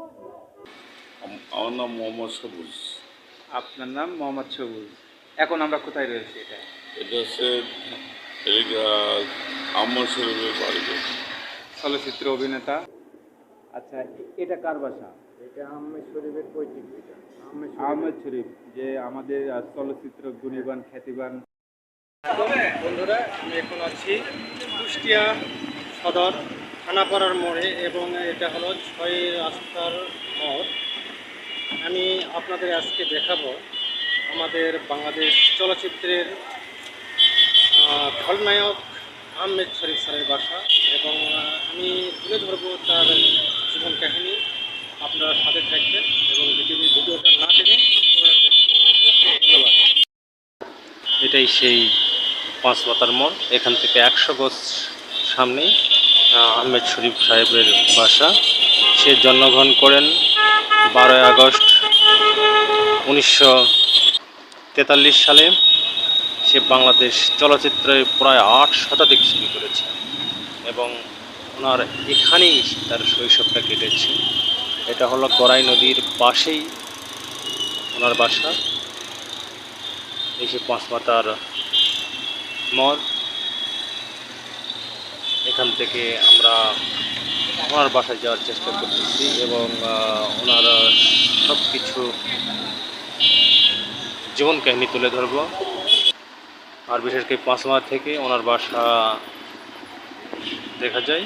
আম- আমার নাম মোহাম্মদ সবুজ। আপনার নাম মোহাম্মদ সবুজ। এখন আমরা কোথায় রয়েছি এটা? এটা হচ্ছে বাড়িতে চলচ্চিত্র অভিনেতা। আচ্ছা এটা কার বাসা? এটা আহমেদ শরীফের পৈতৃক পিতা। আহমেদ আহমেদ শরীফ যে আমাদের চলচ্চিত্র গুণীবান খ্যাতিবান। বন্ধুরা আমি এখন আছি কুষ্টিয়া সদর। থানাপাড়ার মোড়ে এবং এটা হলো ছয় রাস্তার মোড়। আমি আপনাদের আজকে দেখাবো আমাদের বাংলাদেশ চলচ্চিত্রের খলনায়ক আহমেদ শরীফ স্যারের বাসা এবং আমি তুলে ধরবো তার জীবন কাহিনী। আপনারা সাথে থাকবেন এবং ভিডিও ভিডিওটা না টেনে ধন্যবাদ এটাই সেই পাঁচ মাতার মোড়। এখান থেকে একশো গজ সামনেই আহমেদ শরীফ সাহেবের বাসা। সে জন্মগ্রহণ করেন বারোই আগস্ট উনিশশো তেতাল্লিশ সালে। সে বাংলাদেশ চলচ্চিত্রে প্রায় আট শতাধিক ছবি করেছে এবং ওনার এখানেই তার শৈশবটা কেটেছে। এটা হলো গড়াই নদীর পাশেই ওনার বাসা। এই যে পাঁচ মাতার মর এখান থেকে আমরা ওনার বাসায় যাওয়ার চেষ্টা করতেছি এবং ওনার সব কিছু জীবন কাহিনী তুলে ধরব। আর বিশেষ করে পাঁচ মাথা থেকে ওনার বাসা দেখা যায়।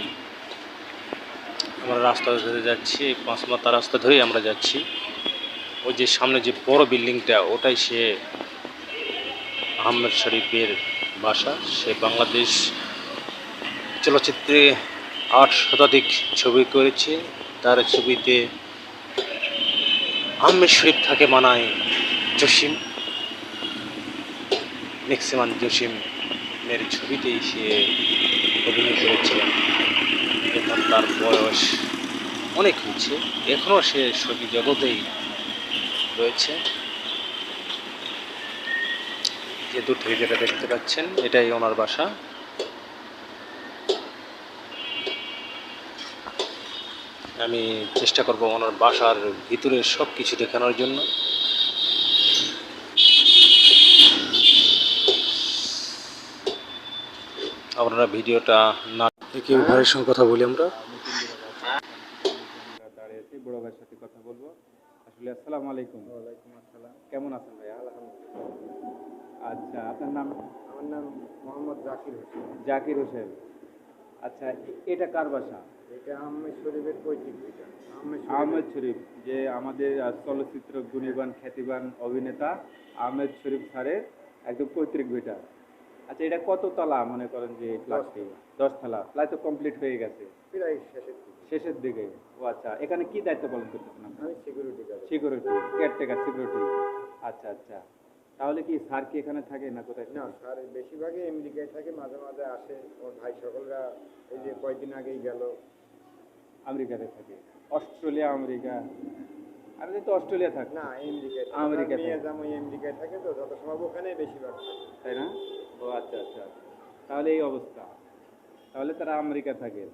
আমরা রাস্তা ধরে যাচ্ছি, এই পাঁচ মাথা রাস্তা ধরেই আমরা যাচ্ছি। ওই যে সামনে যে বড় বিল্ডিংটা, ওটাই সে আহমেদ শরীফের বাসা। সে বাংলাদেশ চলচ্চিত্রে আট শতাধিক ছবি করেছে। তার ছবিতে আহমেদ শরীফ থাকে মানায় জসিম। ম্যাক্সিমাম জসিমের ছবিতেই সে অভিনয় করেছিলেন এখন তার বয়স অনেক হয়েছে। এখনও সে ছবি জগতেই রয়েছে। যে দূর থেকে যেটা দেখতে পাচ্ছেন, এটাই ওনার বাসা। আমি চেষ্টা করব ওনার বাসার ভিতরে সব কিছু দেখানোর জন্য। আপনারা ভিডিওটা না দেখে ভাইয়ের সঙ্গে কথা বলি আমরা। বড় ভাইয়ের সাথে কথা বলব। আসলে আসসালামু আলাইকুম। ওয়ালাইকুম আসসালাম। কেমন আছেন ভাইয়া? আলহামদুলিল্লাহ। আচ্ছা আপনার নাম? আমার নাম মোহাম্মদ জাকির হোসেন। জাকির হোসেন। আচ্ছা এটা কার বাসা? আহমেদ শরীফ যে আমাদের চলচ্চিত্র গুণীবান খ্যাতিবান অভিনেতা আহমেদ শরীফ স্যারের একদম পৈতৃক ভিটা আচ্ছা এটা কত তলা মনে করেন যে ফ্ল্যাটটি? দশ তলা। প্রায় তো কমপ্লিট হয়ে গেছে। প্রায় শেষের দিকে। শেষের দিকে। ও আচ্ছা এখানে কি দায়িত্ব পালন করতেছেন আপনি সিকিউরিটি সিকিউরিটি কেয়ারটেকার সিকিউরিটি আচ্ছা আচ্ছা। তাহলে কি স্যার কি এখানে থাকে না কোথায় না? স্যার বেশিরভাগই আমেরিকায় থাকে মাঝে মাঝে আসে। ওর ভাই সকলরা এই যে কয়েকদিন আগেই গেল। আমেরিকাতে থাকে। Australia America. আমি তো অস্ট্রেলিয়া থাকি। না আমেরিকায় থাকে। আমেরিকায় থাকে। জামাই আমেরিকায় থাকে তো যত সম্ভব ওখানেই বেশিরভাগ তাই না? ও আচ্ছা আচ্ছা। তাহলে এই অবস্থা। তাহলে তারা আমেরিকা থাকে।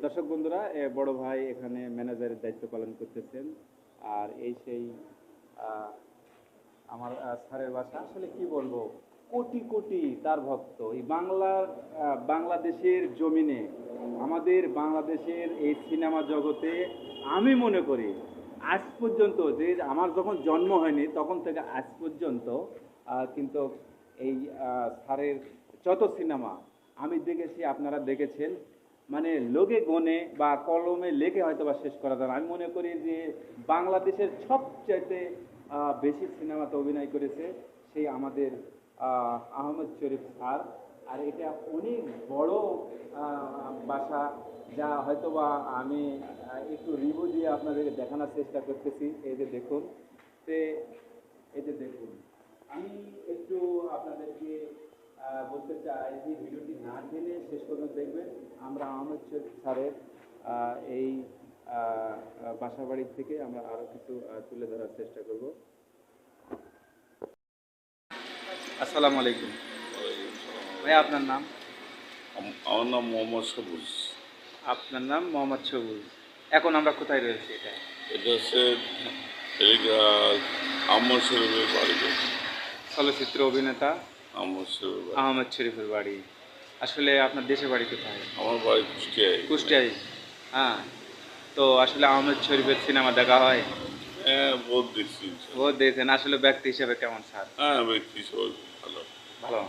দর্শক বন্ধুরা বড় ভাই এখানে ম্যানেজারের দায়িত্ব পালন করতেছেন। আর এই সেই আহ, আমার স্যারের বাসা আসলে কি বলব, কোটি কোটি তার ভক্ত এই বাংলার বাংলাদেশের জমিনে, আমাদের বাংলাদেশের এই সিনেমা জগতে আমি মনে করি, আজ পর্যন্ত যে আমার যখন জন্ম হয়নি, তখন থেকে আজ পর্যন্ত কিন্তু এই স্যারের যত সিনেমা আমি দেখেছি, আপনারা দেখেছেন মানে লোকে গনে বা কলমে লেখে হয়তো বা শেষ করা যায়। আমি মনে করি যে বাংলাদেশের সবচাইতে বেশি সিনেমাতে অভিনয় করেছে সেই আমাদের আহ, আহমেদ শরীফ স্যার। আর এটা অনেক বড় বাসা যা হয়তো বা আমি একটু রিভিউ দিয়ে আপনাদেরকে দেখানোর চেষ্টা করতেছি। এই যে দেখুন তে এই যে দেখুন। আমি একটু আপনাদেরকে বলতে চাই যে ভিডিওটি না জেনে শেষ পর্যন্ত দেখবেন। আমরা আহমেদ শরীফ স্যারের এই আহ, বাসা বাড়ির থেকে আমরা আরও কিছু তুলে ধরার চেষ্টা করব। আসসালামু আলাইকুম। ভাই আপনার নাম? আম- আমার নাম মোহাম্মদ সবুজ। আপনার নাম মোহাম্মদ সবুজ। এখন আমরা কোথায় রয়েছি এটা? এটা হচ্ছে আহমদ শরীফের বাড়িতে চলচ্চিত্র অভিনেতা? আহমদ শরীফের বাড়ি। আহমেদ শরীফের বাড়ি। আসলে আপনার দেশের বাড়ি কোথায়? আমার বাড়ি কুষ্টিয়ায়। কুষ্টিয়ায়। হ্যাঁ। তো আসলে আহমেদ শরীফের সিনেমা দেখা হয়? হ্যাঁ দেখছি ও দেখেন আসলে ব্যক্তি হিসেবে কেমন স্যার? হ্যাঁ ব্যক্তি সবাই ভালো। ভালো।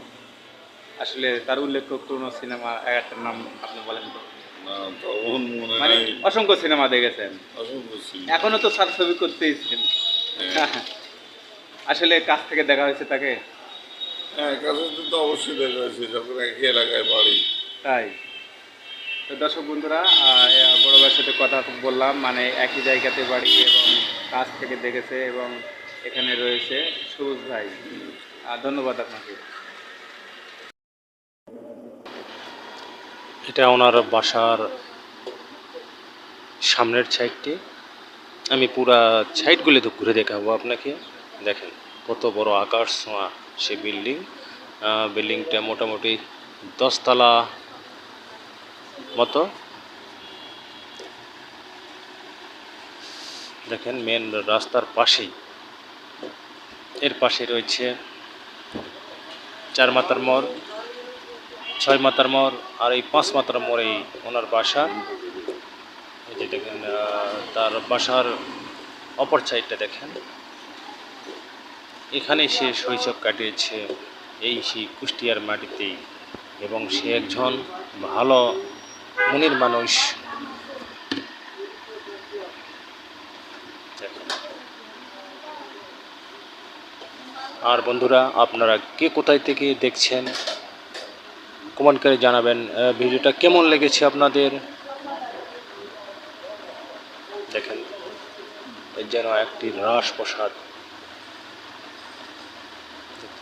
আসলে তার উল্লেখ্য কোনো সিনেমা একটার নাম আপনি বলেন তো? মনে অসংখ্য সিনেমা দেখেছেন। এখনও তো স্যার ছবি করতেইছেন হ্যাঁ। আসলে কাছ থেকে দেখা হয়েছে তাকে? হ্যাঁ কাছে তো অবশ্যই দেখা হয়েছে যখন একই এলাকায় বাড়ি। তাই? দর্শক বন্ধুরা আহ, এ বড় ভাইয়ের সাথে কথা বললাম মানে একই জায়গাতে বাড়ি এবং কাছ থেকে দেখেছে এবং এখানে রয়েছে সবুজ ভাই। ধন্যবাদ আপনাকে। এটা ওনার বাসার সামনের সাইডটি। আমি পুরা সাইডগুলি তো ঘুরে দেখাবো আপনাকে। দেখেন কত বড় আকাশ ছোঁয়া সে বিল্ডিং। বিল্ডিংটা মোটামুটি দশতলা মতো? দেখেন মেন রাস্তার পাশেই। এর পাশে রয়েছে চার মাতার মোড়, ছয় মাতার মোড়, আর এই পাঁচ মাতার মোড়েই ওনার বাসা। এই যে দেখেন তার বাসার অপর সাইডটা দেখেন। এখানে সে শৈশব কাটিয়েছে। এই সেই কুষ্টিয়ার মাটিতেই। এবং সে একজন ভালো মনের মানুষ। আর বন্ধুরা, আপনারা কে কোথায় থেকে দেখছেন কমেন্ট করে জানাবেন ভিডিওটা কেমন লেগেছে আপনাদের? দেখেন যেন একটি রাস প্রসাদ দেখতে